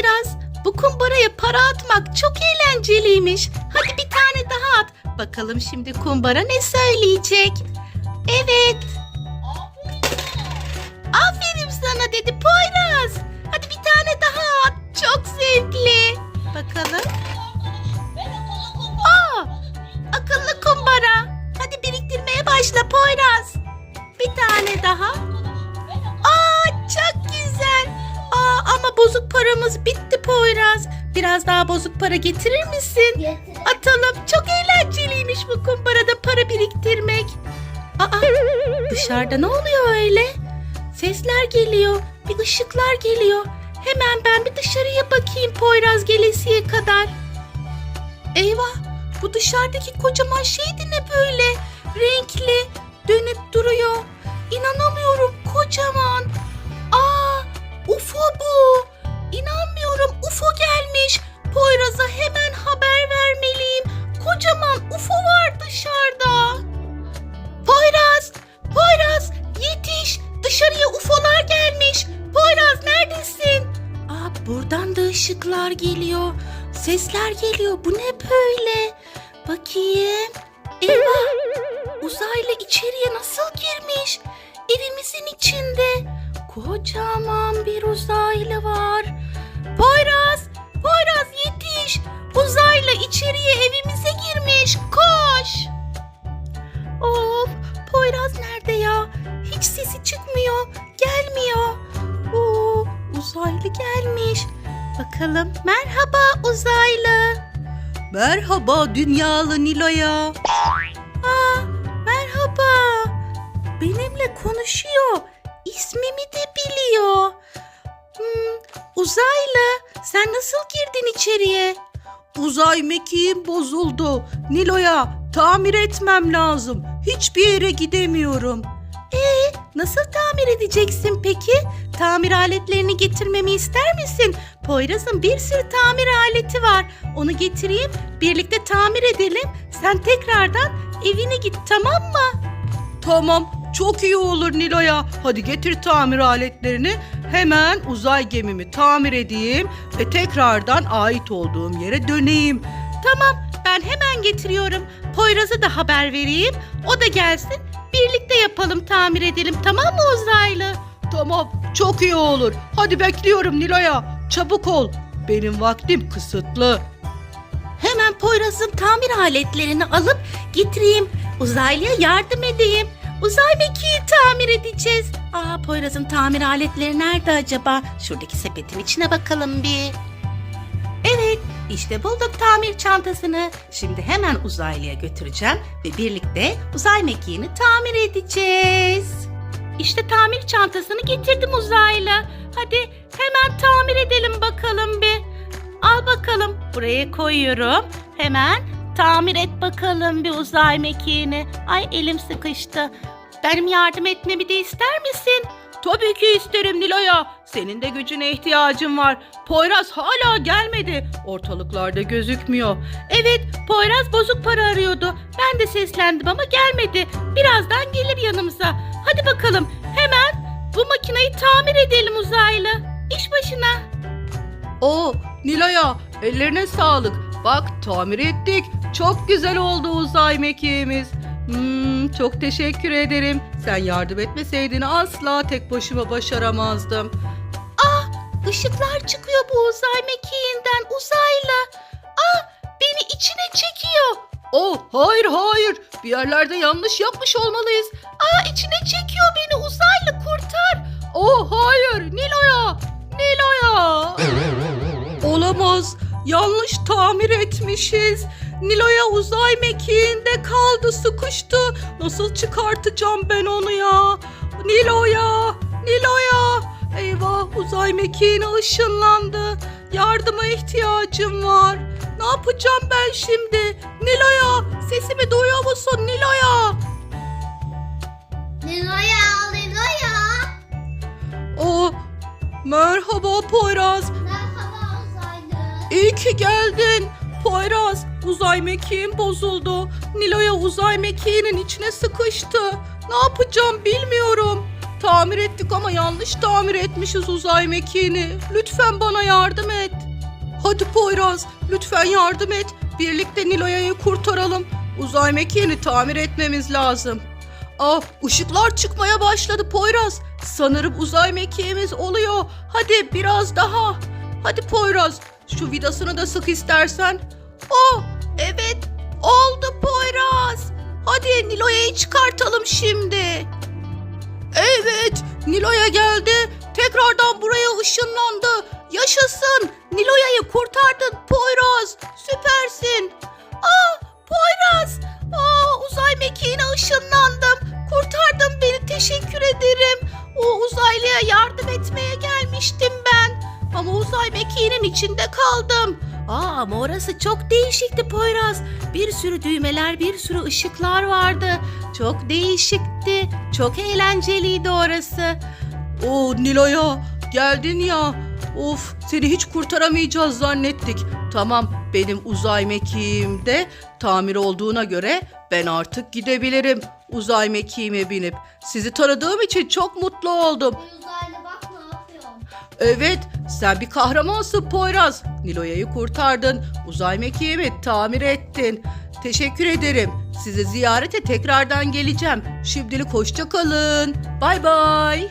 Poyraz, bu kumbaraya para atmak çok eğlenceliymiş. Hadi bir tane daha at. Bakalım şimdi kumbara ne söyleyecek? Evet. Aferin sana dedi Poyraz. Hadi bir tane daha at. Çok zevkli. Bakalım. Aa, akıllı kumbara. Hadi biriktirmeye başla Poyraz. Bir tane daha. Ama bozuk paramız bitti Poyraz. Biraz daha bozuk para getirir misin? Getir. Atalım. Çok eğlenceliymiş bu kumbarada para biriktirmek. Aa, dışarıda ne oluyor öyle? Sesler geliyor, bir ışıklar geliyor. Hemen ben bir dışarıya bakayım Poyraz gelesiye kadar. Eyvah, bu dışarıdaki kocaman şey de ne böyle? Renkli, dönüp duruyor. İnanamıyorum kocaman. UFO bu. İnanmıyorum UFO gelmiş. Poyraz'a hemen haber vermeliyim. Kocaman UFO var dışarıda. Poyraz, Poyraz yetiş. Dışarıya UFO'lar gelmiş. Poyraz neredesin? Aa, buradan da ışıklar geliyor. Sesler geliyor. Bu ne böyle? Bakayım. Eyvah. Uzaylı içeriye nasıl girmiş? Evimizin içinde. Kocaman bir uzaylı var. Poyraz, Poyraz yetiş. Uzaylı içeriye evimize girmiş. Koş. Of, Poyraz nerede ya? Hiç sesi çıkmıyor, gelmiyor. Oo, uzaylı gelmiş. Bakalım. Merhaba uzaylı. Merhaba dünyalı Nilo'ya. Aa, merhaba. Benimle konuşuyor. İsmimi de biliyor. Hmm, uzaylı, sen nasıl girdin içeriye? Uzay mekiğim bozuldu. Nilo'ya tamir etmem lazım. Hiçbir yere gidemiyorum. Ee, nasıl tamir edeceksin peki? Tamir aletlerini getirmemi ister misin? Poyraz'ın bir sürü tamir aleti var. Onu getireyim, birlikte tamir edelim. Sen tekrardan evine git tamam mı? Tamam, çok iyi olur Nilo'ya. Hadi getir tamir aletlerini. Hemen uzay gemimi tamir edeyim ve tekrardan ait olduğum yere döneyim. Tamam, ben hemen getiriyorum. Poyraz'a da haber vereyim. O da gelsin. Birlikte yapalım, tamir edelim. Tamam mı uzaylı? Tamam, çok iyi olur. Hadi bekliyorum Nilo'ya. Çabuk ol. Benim vaktim kısıtlı. Hemen Poyraz'ın tamir aletlerini alıp getireyim. Uzaylıya yardım edeyim. Uzay mekiği tamir edeceğiz. Aa Poyraz'ın tamir aletleri nerede acaba? Şuradaki sepetin içine bakalım bir. Evet, işte bulduk tamir çantasını. Şimdi hemen uzaylıya götüreceğim ve birlikte uzay mekiğini tamir edeceğiz. İşte tamir çantasını getirdim uzaylı. Hadi hemen tamir edelim bakalım bir. Al bakalım buraya koyuyorum. Hemen tamir et bakalım bir uzay mekiğini. Ay elim sıkıştı. Benim yardım etmemi de ister misin? Tabii ki isterim Nilo'ya. Senin de gücüne ihtiyacım var. Poyraz hala gelmedi. Ortalıklarda gözükmüyor. Evet, Poyraz bozuk para arıyordu. Ben de seslendim ama gelmedi. Birazdan gelir yanımıza. Hadi bakalım hemen bu makineyi tamir edelim uzaylı. İş başına. Oo, Nilo'ya ellerine sağlık. Bak tamir ettik. Çok güzel oldu uzay mekiğimiz. Hmm, çok teşekkür ederim. Sen yardım etmeseydin asla tek başıma başaramazdım. Ah, ışıklar çıkıyor bu uzay mekiğinden uzaylı. Ah, beni içine çekiyor. Oh, hayır hayır. Bir yerlerde yanlış yapmış olmalıyız. Aa, içine çekiyor beni uzaylı kurtar. Oh, hayır. Nilo'ya. Nilo'ya. Olamaz. Yanlış tamir etmişiz. Nilo'ya uzay mekiğinde kaldı, sıkıştı. Nasıl çıkartacağım ben onu ya? Nilo'ya, Nilo'ya. Eyvah uzay mekiğine ışınlandı. Yardıma ihtiyacım var. Ne yapacağım ben şimdi? Nilo'ya, sesimi duyuyor musun Nilo'ya? Nilo'ya, Nilo'ya. Oh, merhaba Poyraz. Merhaba uzaylı. İyi ki geldin. Poyraz, uzay mekiğim bozuldu. Nilo'ya uzay mekiğinin içine sıkıştı. Ne yapacağım bilmiyorum. Tamir ettik ama yanlış tamir etmişiz uzay mekiğini. Lütfen bana yardım et. Hadi Poyraz, lütfen yardım et. Birlikte Niloya'yı kurtaralım. Uzay mekiğini tamir etmemiz lazım. Ah, ışıklar çıkmaya başladı Poyraz. Sanırım uzay mekiğimiz oluyor. Hadi biraz daha. Hadi Poyraz, şu vidasını da sık istersen. Oh, evet. Oldu Poyraz. Hadi Niloya'yı çıkartalım şimdi. Evet, Nilo'ya geldi. Tekrardan buraya ışınlandı. Yaşasın. Nilo'ya'yı kurtardın Poyraz. Süpersin. Aa, Poyraz. Aa, uzay mekiğine ışınlandım. Kurtardın beni. Teşekkür ederim. O uzaylıya yardım etmeye gelmiştim ben. Ama uzay mekiğinin içinde kaldım. Aa ama orası çok değişikti Poyraz. Bir sürü düğmeler, bir sürü ışıklar vardı. Çok değişikti. Çok eğlenceliydi orası. Oo Nilo'ya geldin ya. Of seni hiç kurtaramayacağız zannettik. Tamam benim uzay mekiğim de tamir olduğuna göre ben artık gidebilirim. Uzay mekiğime binip sizi tanıdığım için çok mutlu oldum. Uzaylı. Evet sen bir kahramansın Poyraz. Nilo'ya'yı kurtardın. Uzay mekiğimi tamir ettin. Teşekkür ederim. Sizi ziyarete tekrardan geleceğim. Şimdilik hoşça kalın. Bay bay.